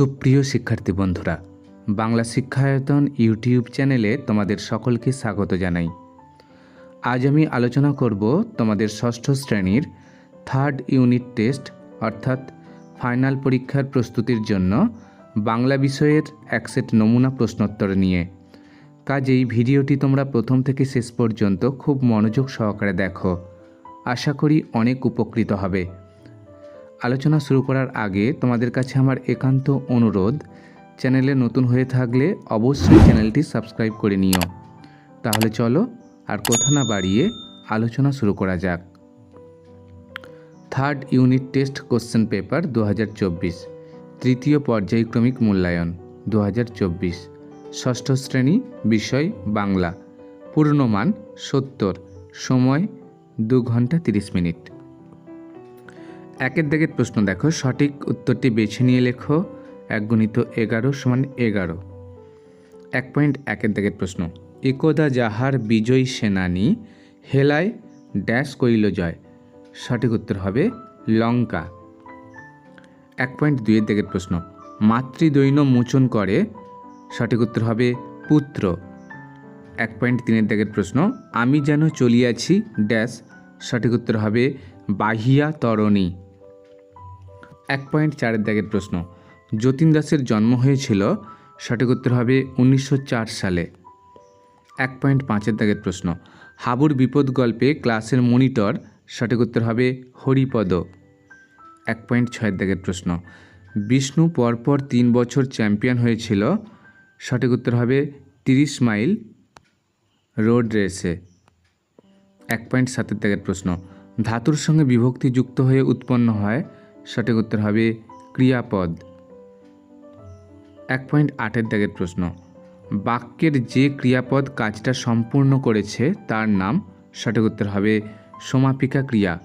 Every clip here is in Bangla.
সুপ্রিয় শিক্ষার্থী বন্ধুরা, বাংলা শিক্ষায়তন ইউটিউব চ্যানেলে তোমাদের সকলকে স্বাগত জানাই। আজ আমি আলোচনা করব তোমাদের ষষ্ঠ শ্রেণির থার্ড ইউনিট টেস্ট অর্থাৎ ফাইনাল পরীক্ষার প্রস্তুতির জন্য বাংলা বিষয়ের এক সেট নমুনা প্রশ্নোত্তর নিয়ে। কাজেই ভিডিওটি তোমরা প্রথম থেকে শেষ পর্যন্ত খুব মনোযোগ সহকারে দেখো। আশা করি অনেক উপকৃত হবে। আলোচনা শুরু করার আগে তোমাদের কাছে আমার একান্ত অনুরোধ, চ্যানেলে নতুন হয়ে থাকলে অবশ্যই চ্যানেলটি সাবস্ক্রাইব করে নিও। তাহলে চলো আর কথা না বাড়িয়ে আলোচনা শুরু করা যাক। Third unit test question paper দু হাজার চব্বিশ, তৃতীয় পর্যায়ক্রমিক মূল্যায়ন দু হাজার চব্বিশ, ষষ্ঠ শ্রেণি বিষয় বাংলা, পূর্ণমান সত্তর, সময় দু ঘণ্টা তিরিশ মিনিট। একের দাগের প্রশ্ন দেখো। সঠিক উত্তরটি বেছে নিয়ে লেখো। এক গুণিত এগারো সমান এগারো। এক পয়েন্ট একের দাগের প্রশ্ন। একদা যাহার বিজয়ী সেনানী, হেলায় ড্যাশ করিল জয়। সঠিক উত্তর হবে লঙ্কা। এক পয়েন্ট দুইয়ের দিকের প্রশ্ন। মাতৃদৈন্য মোচন করে, সঠিক উত্তর হবে পুত্র। এক পয়েন্ট তিনের দিকের প্রশ্ন। আমি যেন চলিয়াছি ড্যাশ, সঠিক উত্তর হবে বাহিয়া তরণী। এক পয়েন্ট চারের দাগের প্রশ্ন। যতীন দাসের জন্ম হয়েছিল সঠিক উত্তর হবে উনিশশো চার সালে। এক পয়েন্ট পাঁচের দাগের প্রশ্ন। হাবুর বিপদ গল্পে ক্লাসের মনিটর সঠিক উত্তর হবে হরিপদ। এক পয়েন্ট ছয়ের দাগের প্রশ্ন। বিষ্ণু পরপর তিন বছর চ্যাম্পিয়ন হয়েছিল সঠিক উত্তর হবে তিরিশ মাইল রোড রেসে। এক পয়েন্ট সাতের দাগের প্রশ্ন। ধাতুর সঙ্গে বিভক্তি যুক্ত হয়ে উৎপন্ন হয় সঠিক উত্তর হবে ক্রিয়াপদ। এক পয়েন্ট আটের দাগের প্রশ্ন। বাক্যের যে ক্রিয়াপদ কাজটা সম্পূর্ণ করেছে, তার নাম সঠিক উত্তর হবে সমাপিকা ক্রিয়া।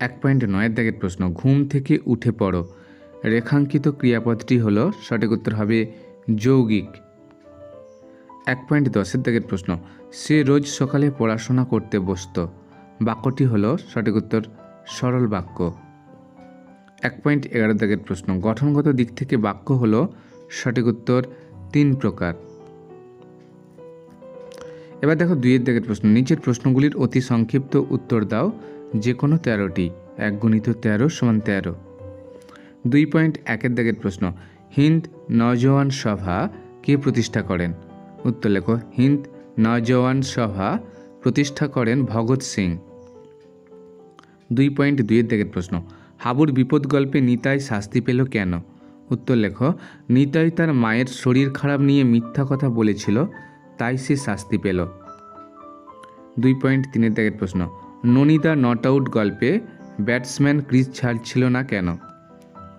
এক পয়েন্ট নয়ের দাগের প্রশ্ন, ঘুম থেকে উঠে পড়ো। রেখাঙ্কিত ক্রিয়াপদটি হলো সঠিক উত্তর হবে যৌগিক। এক পয়েন্ট দশের দাগের প্রশ্ন, সে রোজ সকালে পড়াশোনা করতে বসত। বাক্যটি হলো সঠিক উত্তর সরল বাক্য। এক পয়েন্ট এগারো দাগের প্রশ্ন। গঠনগত দিক থেকে বাক্য হল সঠিক উত্তর তিন প্রকার। এবার দেখো দুইয়ের দাগের প্রশ্ন। নিচের প্রশ্নগুলির অতি সংক্ষিপ্ত উত্তর দাও যে কোনো তেরোটি। এক গুণিত তেরো সমান তেরো। দুই পয়েন্ট একের দাগের প্রশ্ন। হিন্দ নজওয়ান সভা কে প্রতিষ্ঠা করেন? উত্তর লেখো, হিন্দ নজওয়ান সভা প্রতিষ্ঠা করেন ভগৎ সিং। দুই পয়েন্ট দুইয়ের দিকের প্রশ্ন। হাবুর বিপদ গল্পে নিতাই শাস্তি পেল কেন? উত্তর লেখ, নিতাই তার মায়ের শরীর খারাপ নিয়ে মিথ্যা কথা বলেছিল, তাই সে শাস্তি পেল। দুই পয়েন্ট তিনের দিকের প্রশ্ন, ননিদা নট আউট গল্পে ব্যাটসম্যান ক্রিজ ছাড়ছিল না কেন?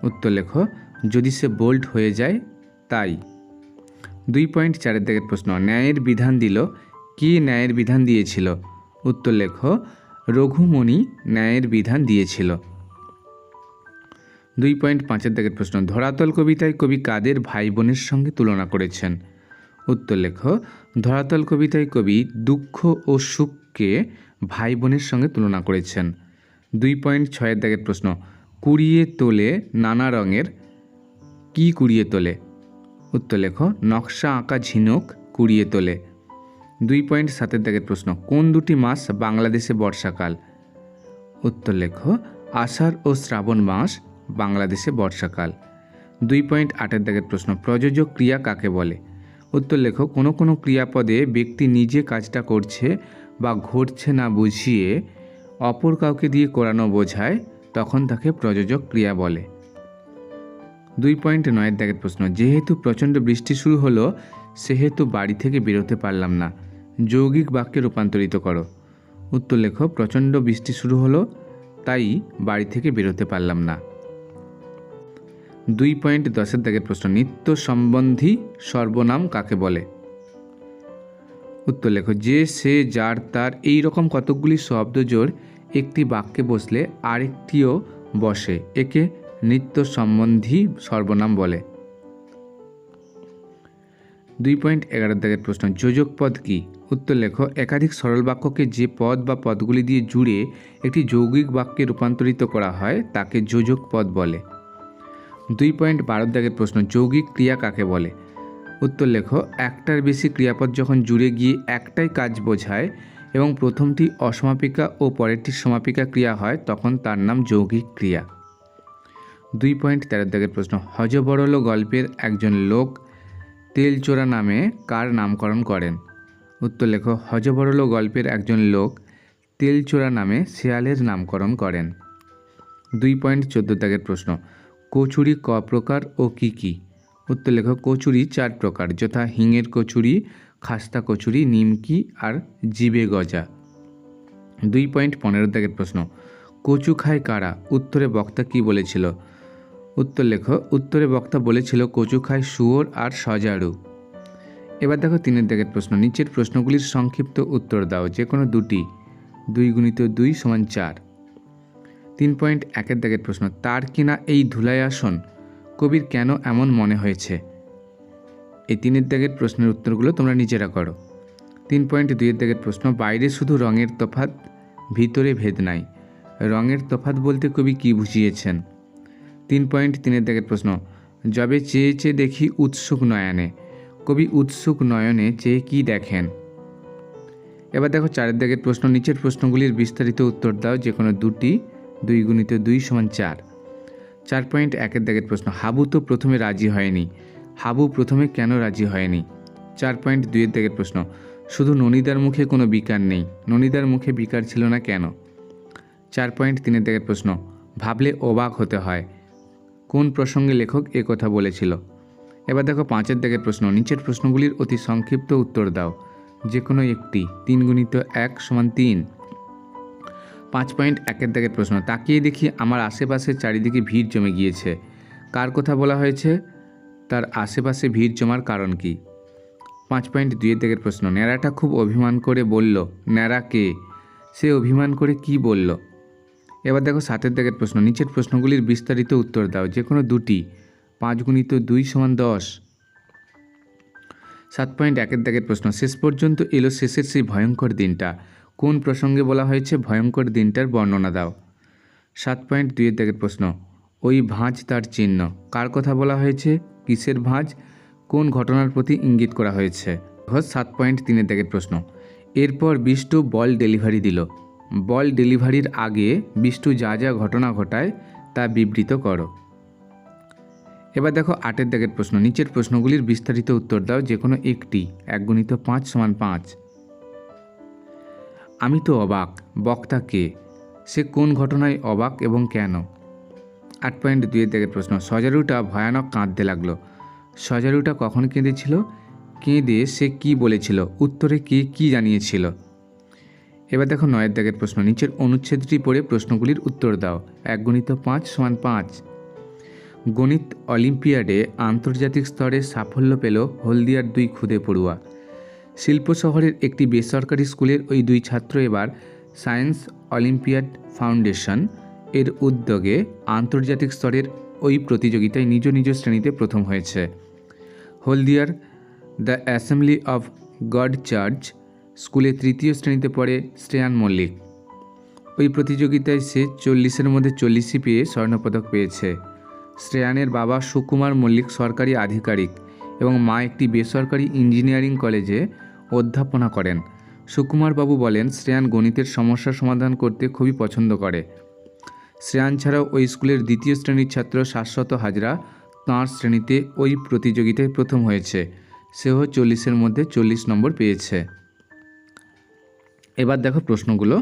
উত্তর লেখ, যদি সে বোল্ড হয়ে যায়, তাই। দুই পয়েন্ট চারের দিকের প্রশ্ন, ন্যায়ের বিধান দিল, কে ন্যায়ের বিধান দিয়েছিল? উত্তর লেখ রঘুমণি ন্যায়ের বিধান দিয়েছিল। দুই পয়েন্ট পাঁচের দিকের প্রশ্ন, ধরাতল কবিতায় কবি কাদের ভাই বোনের সঙ্গে তুলনা করেছেন? উত্তর লেখ, ধরাতল কবিতায় কবি দুঃখ ও সুখকে ভাই বোনের সঙ্গে তুলনা করেছেন। দুই পয়েন্ট ছয়ের দাগের প্রশ্ন, কুড়িয়ে তোলে নানা রঙের, কি কুড়িয়ে তোলে? উত্তর লেখ, নকশা আঁকা ঝিনুক কুড়িয়ে তোলে। দুই পয়েন্ট সাতের দাগের প্রশ্ন, কোন দুটি মাস বাংলাদেশে বর্ষাকাল? উত্তর লেখ, আষাঢ় ও শ্রাবণ মাস বাংলাদেশে বর্ষাকাল। দুই পয়েন্ট আটের দাগের প্রশ্ন প্রযোজক ক্রিয়া কাকে বলে? উত্তর লেখ, কোনো কোনো ক্রিয়াপদে ব্যক্তি নিজে কাজটা করছে বা ঘটছে না বুঝিয়ে অপর কাউকে দিয়ে করানো বোঝায়, তখন তাকে প্রযোজক ক্রিয়া বলে। দুই পয়েন্ট নয়ের দাগের প্রশ্ন, যেহেতু প্রচণ্ড বৃষ্টি শুরু হলো, সেহেতু বাড়ি থেকে বেরোতে পারলাম না। যৌগিক বাক্যে রূপান্তরিত করো। উত্তর লেখ, প্রচণ্ড বৃষ্টি শুরু হলো, তাই বাড়ি থেকে বেরোতে পারলাম না। দুই পয়েন্ট দশের দাগের প্রশ্ন, নিত্য সম্বন্ধী সর্বনাম কাকে বলে? উত্তর লেখো, যে, সে, যার, তার, এই রকম কতকগুলি শব্দ জোর একটি বাক্যে বসলে আরেকটিও বসে, একে নিত্য সম্বন্ধী সর্বনাম বলে। দুই পয়েন্ট এগারো দাগের প্রশ্ন, যোজক পদ কি? উত্তর লেখো, একাধিক সরল বাক্যকে যে পদ বা পদগুলি দিয়ে জুড়ে একটি যৌগিক বাক্যে রূপান্তরিত করা হয়, তাকে যোজক পদ বলে। দুই পয়েন্ট বারোর দাগের প্রশ্ন, যৌগিক ক্রিয়া কাকে বলে? উত্তর লেখো, একটার বেশি ক্রিয়াপদ যখন জুড়ে গিয়ে একটাই কাজ বোঝায় এবং প্রথমটি অসমাপিকা ও পরেরটি সমাপিকা ক্রিয়া হয়, তখন তার নাম যৌগিক ক্রিয়া। দুই পয়েন্ট তেরো দাগের প্রশ্ন হজবরল গল্পের একজন লোক তেলচোরা নামে কার নামকরণ করেন? উত্তর লেখো হজবরল গল্পের একজন লোক তেলচোরা নামে শেয়ালের নামকরণ করেন। দুই পয়েন্ট চোদ্দ দাগের প্রশ্ন, কচুরি ক প্রকার ও কি কি? উত্তর লেখো কচুরি চার প্রকার, যথা হিঙের কচুরি, খাস্তা কচুরি, নিমকি আর জিবে গজা। দুই পয়েন্ট পনেরো দাগের প্রশ্ন, কচু খায় কারা? উত্তরে বক্তা কি বলেছিল? উত্তর লেখো উত্তরে বক্তা বলেছিল কচু খায় শুয়োর আর সজারু। এবার দেখো তিনের দাগের প্রশ্ন। নিচের প্রশ্নগুলির সংক্ষিপ্ত উত্তর দাও, যে কোনো দুটি। দুই গুণিত দুই সমান চার। তিন পয়েন্ট একের দাগের প্রশ্ন, তার কিনা এই ধুলাই আসন? কবির কেন এমন মনে হয়েছে? এই তিনের দাগের প্রশ্নের উত্তরগুলো তোমরা নিজেরা করো। তিন পয়েন্ট দুইয়ের দাগের প্রশ্ন, বাইরে শুধু রঙের তফাত ভিতরে ভেদ নাই। রঙের তফাত বলতে কবি কি বুঝিয়েছেন? তিন পয়েন্ট তিনের দাগের প্রশ্ন, যবে চেয়ে চেয়ে দেখি উৎসুক নয়নে। কবি উৎসুক নয়নে চেয়ে কি দেখেন? এবার দেখো চারের দাগের প্রশ্ন, নিচের প্রশ্নগুলির বিস্তারিত উত্তর দাও যে কোনো দুটি, দুই গুণিত দুই সমান চার। চার পয়েন্ট একের দাগের প্রশ্ন, হাবু তো প্রথমে রাজি হয়নি। হাবু প্রথমে কেন রাজি হয়নি? চার পয়েন্ট দুইয়ের দাগের প্রশ্ন, শুধু ননিদার মুখে কোনো বিকার নেই, ননিদার মুখে বিকার ছিল না কেন? চার পয়েন্ট তিনের দাগের প্রশ্ন, ভাবলে অবাক হতে হয়। কোন প্রসঙ্গে লেখক কথা বলেছিল? এবার দেখো পাঁচের দাগের প্রশ্ন। নিচের প্রশ্নগুলির অতি সংক্ষিপ্ত উত্তর দাও। যে কোনো একটি। তিন গুণিত এক সমান তিন। পাঁচ পয়েন্ট একের দাগের প্রশ্ন। তাকিয়ে দেখি আমার আশেপাশে চারিদিকে ভিড় জমে গিয়েছে। কার কথা বলা হয়েছে? তার আশেপাশে ভিড় জমার কারণ কি? পাঁচ পয়েন্ট দুইয়ের দাগের প্রশ্ন। ন্যাড়াটা খুব অভিমান করে বলল, ন্যাড়া কে? সে অভিমান করে কি বলল? এবার দেখো সাতের দাগের প্রশ্ন। নিচের প্রশ্নগুলির বিস্তারিত উত্তর দাও। যে কোনো দুটি। পাঁচ গুণিত দুই সমান দশ। সাত পয়েন্ট একের দাগের প্রশ্ন, শেষ পর্যন্ত এলো শেষের সেই ভয়ঙ্কর দিনটা। কোন প্রসঙ্গে বলা হয়েছে ভয়ঙ্কর দিনটার বর্ণনা দাও? সাত পয়েন্ট দুইয়ের দাগের প্রশ্ন, ওই ভাঁজ তার চিহ্ন, কার কথা বলা হয়েছে, কিসের ভাঁজ, কোন ঘটনার প্রতি ইঙ্গিত করা হয়েছে? সাত পয়েন্ট তিনের দাগের প্রশ্ন, এরপর বিষ্টু বল ডেলিভারি দিল। বল ডেলিভারির আগে বিষ্টু যা যা ঘটনা ঘটায় তা বিবৃত করো। এবার দেখো আটের দাগের প্রশ্ন। নিচের প্রশ্নগুলির বিস্তারিত উত্তর দাও যে কোনো একটি, এক গুণিত পাঁচ সমান পাঁচ। আমি তো অবাক, বক্তা কে? সে কোন ঘটনায় অবাক এবং কেন? আট পয়েন্ট দুইয়ের দাগের প্রশ্ন। সজারুটা ভয়ানক কাঁদতে লাগল। সজারুটা কখন কেঁদেছিল? কেঁদে সে কি বলেছিল? উত্তরে কে কি জানিয়েছিল? এবার দেখো নয়ের দাগের প্রশ্ন। নিচের অনুচ্ছেদটি পড়ে প্রশ্নগুলির উত্তর দাও। এক গুণিত পাঁচ সমান পাঁচ। গণিত অলিম্পিয়াডে আন্তর্জাতিক স্তরে সাফল্য পেল হলদিয়ার দুই খুদে পড়ুয়া। শিল্প শহরের একটি বেসরকারি স্কুলের ওই দুই ছাত্র এবার সায়েন্স অলিম্পিয়াড ফাউন্ডেশন এর উদ্যোগে আন্তর্জাতিক স্তরের ওই প্রতিযোগিতায় নিজ নিজ শ্রেণীতে প্রথম হয়েছে। হলদিয়ার the assembly of God church স্কুলে তৃতীয় শ্রেণীতে পড়ে শ্রেয়ান মল্লিক। ওই প্রতিযোগিতায় সে চল্লিশের মধ্যে চল্লিশই পেয়ে স্বর্ণপদক পেয়েছে। শ্রেয়ানের বাবা সুকুমার মল্লিক সরকারি আধিকারিক এবং মা একটি বেসরকারি ইঞ্জিনিয়ারিং কলেজে অধ্যাপনা করেন। সুকুমার বাবু বলেন, শ্রেয়ান গণিতের সমস্যা সমাধান করতে খুবই পছন্দ করে। শ্রেয়ান ছাড়াও ওই স্কুলের দ্বিতীয় শ্রেণির ছাত্র শাশ্বত হাজরা তাঁর শ্রেণীতে ওই প্রতিযোগিতায় প্রথম হয়েছে। সেও চল্লিশের মধ্যে চল্লিশ নম্বর পেয়েছে। এবার দেখো প্রশ্নগুলো।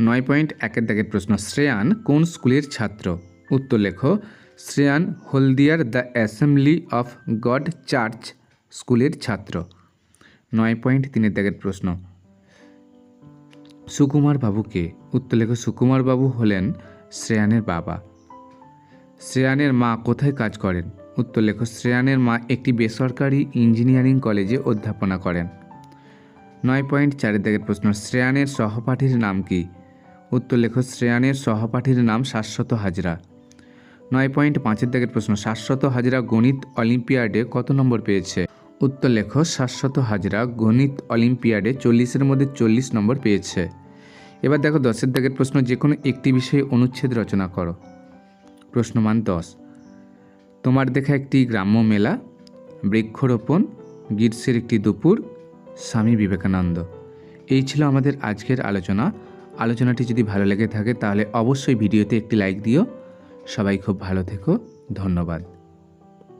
নয় পয়েন্ট একের দাগের প্রশ্ন, শ্রেয়ান কোন স্কুলের ছাত্র? উত্তর লেখো Shreyan হলদিয়ার the assembly of God church স্কুলের ছাত্র। নয় পয়েন্ট তিনের দাগের প্রশ্ন। সুকুমার বাবুকে উত্তর সুকুমার বাবু হলেন শ্রেয়ানের বাবা। শ্রেয়ানের মা কোথায় কাজ করেন? উত্তর শ্রেয়ানের মা একটি বেসরকারি ইঞ্জিনিয়ারিং কলেজে অধ্যাপনা করেন। নয় পয়েন্ট চারের দাগের প্রশ্ন, শ্রেয়ানের সহপাঠীর নাম কি? উত্তর লেখো শ্রেয়ানের সহপাঠীর নাম শাশ্বত হাজরা। নয় পয়েন্ট পাঁচের দাগের প্রশ্ন, শাশ্বত হাজরা গণিত অলিম্পিয়াডে কত নম্বর পেয়েছে? উত্তর লেখো, শাশ্বত হাজরা গণিত অলিম্পিয়াডে চল্লিশের মধ্যে চল্লিশ নম্বর পেয়েছে। এবার দেখো দশের দাগের প্রশ্ন যে কোনো একটি বিষয়ে অনুচ্ছেদ রচনা করো। প্রশ্নমান দশ, তোমার দেখা একটি গ্রাম্য মেলা, বৃক্ষরোপণ, গ্রীষ্মের একটি দুপুর, স্বামী বিবেকানন্দ। এই ছিল আমাদের আজকের আলোচনা। আলোচনাটি যদি ভালো লেগে থাকে, তাহলে অবশ্যই ভিডিওতে একটি লাইক দিও। সবাই খুব ভালো থেকো ধন্যবাদ।